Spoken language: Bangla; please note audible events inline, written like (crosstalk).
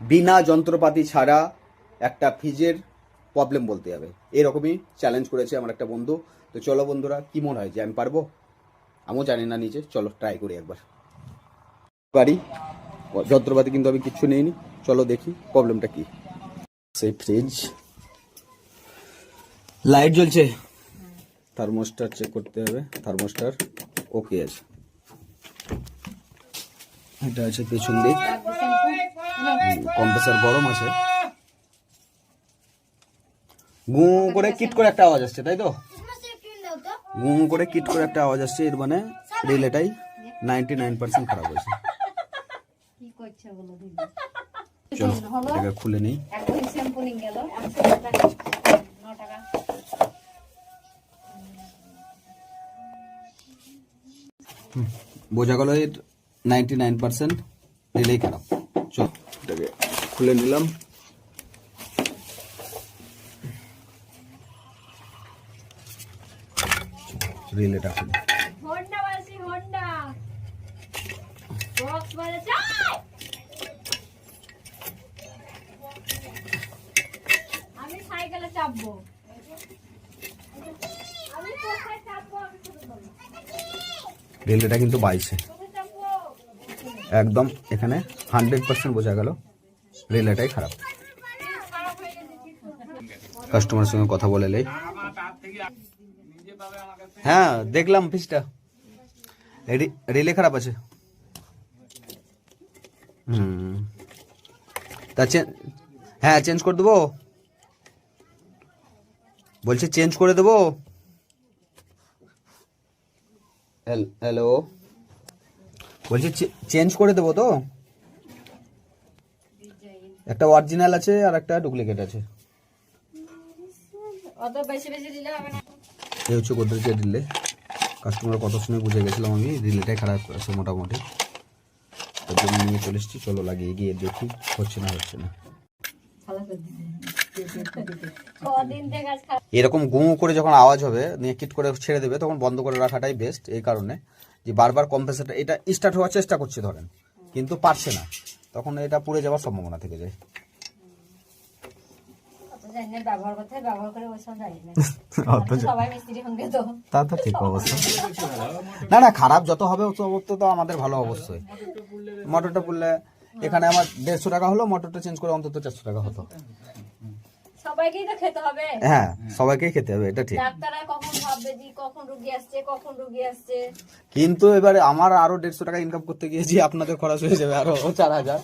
বিনা যন্ত্রপাতি ছাড়া একটা ফ্রিজের প্রবলেম বলতে হবে। এরকমই চ্যালেঞ্জ করেছে আমার একটা বন্ধু। তো চলো বন্ধুরা, কি মনে হয় যে আমি পারব? আমিও জানি না নিজে। চলো ট্রাই করি একবার। পারি। যন্ত্রপাতি কিন্তু আমি কিচ্ছু নেইনি। চলো দেখি প্রবলেমটা কি। সেই ফ্রিজ লাইট জ্বলছে। থার্মোস্টার চেক করতে হবে। থার্মোস্টার ওকে আছে। এটা আছে পেছন দিক। কম্প্রেসার গরম আছে। গু করে কিট করে একটা আওয়াজ আসছে তাই তো? গু করে কিট করে একটা আওয়াজ আসছে এর মানে রিলেটাই নাইনটি নাইন পার্সেন্ট খারাপ হয়েছে। চলো এটাকে খুলে নেই। বোঝা গেল এর নাইনটি নাইন পার্সেন্ট রিলেই খারাপ। চল। এটাকে খুলে নিলাম। রিলেটা খুলে। আমি সাইকেলে চাপবো। কিন্তু বাইছে একদম এখানে হান্ড্রেড পার্সেন্ট বোঝা গেল রিলেটাই খারাপ। কাস্টমারের সঙ্গে কথা বলে নেই। হ্যাঁ দেখলাম ফিসটা রিলে খারাপ আছে। হুম। তা হ্যাঁ চেঞ্জ করে দেবো? বলছে চেঞ্জ করে দেবো? হ্যালো? বলছি চেঞ্জ করে দেবো তো? একটা অরিজিনাল আছে আর একটা ডুপ্লিকেট আছে। এই হচ্ছে গোদরেজের রিলে কাস্টমার কত সময় বুঝে গেছিলাম আমি রিলেটাই খারাপ আছে মোটামুটি। তার জন্য নিয়ে চলে এসেছি চলো লাগিয়ে গিয়ে দেখি হচ্ছে না হচ্ছে না। এরকম গুঁ করে যখন আওয়াজ হবে নিয়ে কিট করে ছেড়ে দেবে তখন বন্ধ করে রাখাটাই বেস্ট এই কারণে। যে বারবার কম্প্রেসারটা এটা স্টার্ট হওয়ার চেষ্টা করছে ধরেন কিন্তু পারছে না। তখন এটা পুড়ে যাওয়ার সম্ভাবনা থেকে যায়। (laughs) তো তা। তো ঠিক অবস্থা। না না খারাপ যত হবে তত তো আমাদের ভালো অবশ্যই। মোটরটা পুড়লে এখানে আমার দেড়শো টাকা হলো মোটরটা চেঞ্জ করে অন্তত চারশো টাকা হতো। সবাইকেই তো খেতে হবে। হ্যাঁ সবাইকেই খেতে হবে এটা ঠিক। ডাক্তাররা কখন কিন্তু এবারে আমার আরও দেড়শো টাকা ইনকাম করতে গিয়েছি আপনাদের খরচ হয়ে যাবে আরও চার হাজার।